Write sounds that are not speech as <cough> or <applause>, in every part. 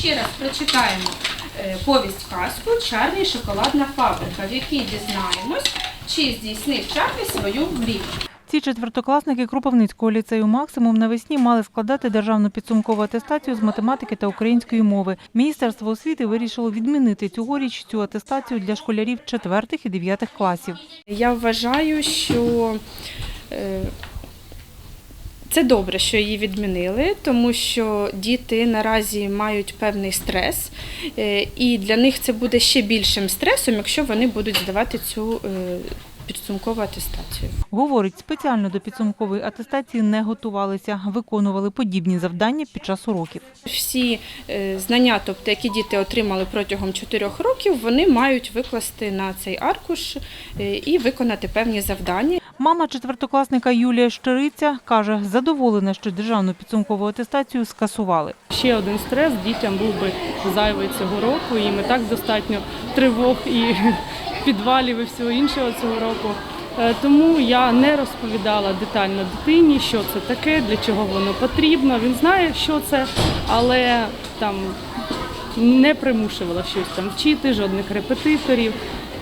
Ще раз прочитаємо е, повість казку Чарлі і шоколадна фабрика, в якій дізнаємось, чи здійснив Чарлі свою мрію. Ці четвертокласники Кропивницького ліцею «Максимум» навесні мали складати державну підсумкову атестацію з математики та української мови. Міністерство освіти вирішило відмінити цьогоріч цю атестацію для школярів четвертих і дев'ятих класів. Я вважаю, що е, це добре, що її відмінили, тому що діти наразі мають певний стрес, е, і для них це буде ще більшим стресом, якщо вони будуть здавати цю е, підсумкову атестацію. Говорить, спеціально до підсумкової атестації не готувалися, виконували подібні завдання під час уроків. Всі е, знання, тобто які діти отримали протягом 4 років, вони мають викласти на цей аркуш і виконати певні завдання. Мама четвертокласника Юлія Щириця каже, задоволена, що державну підсумкову атестацію скасували. Ще один стрес дітям був би зайвий цього року. Їм і так достатньо тривог і <laughs> підвалів і всього іншого цього року. Е, Тому я не розповідала детально дитині, що це таке, для чого воно потрібно. Він знає, що це, але там не примушувала щось там вчити, жодних репетиторів.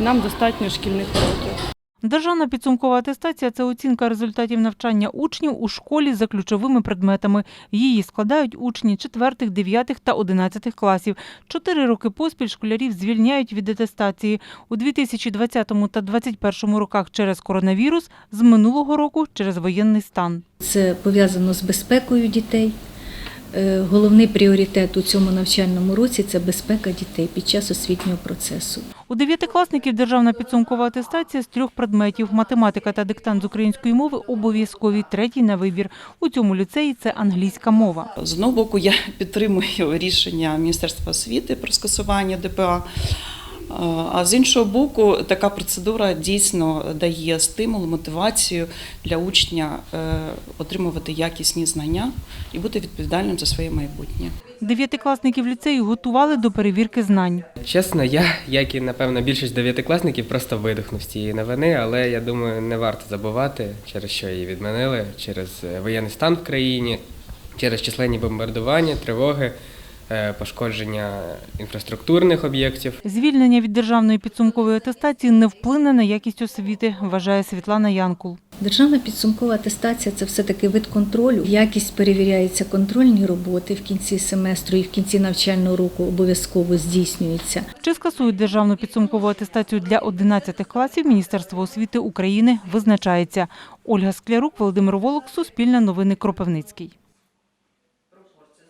Нам достатньо шкільних уроків. Державна підсумкова атестація це оцінка результатів навчання учнів у школі за ключовими предметами. Її складають учні 4, 9 та 11 класів. Чотири роки поспіль школярів звільняють від атестації. У 2020 та 2021 роках через коронавірус, з минулого року через воєнний стан. Це пов'язано з безпекою дітей. Е, Головний пріоритет у цьому навчальному році це безпека дітей під час освітнього процесу. У дев'ятикласників державна підсумкова атестація з трьох предметів – математика та диктант з української мови обов'язкові, третій на вибір. У цьому ліцеї це англійська мова. З одного боку, я підтримую рішення Міністерства освіти про скасування ДПА. А з іншого боку, така процедура дійсно дає стимул, мотивацію для учня е, отримувати якісні знання і бути відповідальним за своє майбутнє. Дев'ятикласників ліцею готували до перевірки знань. Чесно, я, як і напевно більшість дев'ятикласників, просто видихнув з цієї новини, але я думаю, не варто забувати, через що її відмінили, через е, воєнний стан в країні, через численні бомбардування, тривоги, пошкодження інфраструктурних об'єктів. Звільнення від державної підсумкової атестації не вплине на якість освіти, вважає Світлана Янкул. Державна підсумкова атестація це все-таки вид контролю. Якість перевіряється контрольні роботи в кінці семестру і в кінці навчального року обов'язково здійснюється. Чи скасують державну підсумкову атестацію для 11 класів, Міністерство освіти України визначається. Ольга Склярук, Володимир Волок, Суспільне новини Кропивницький.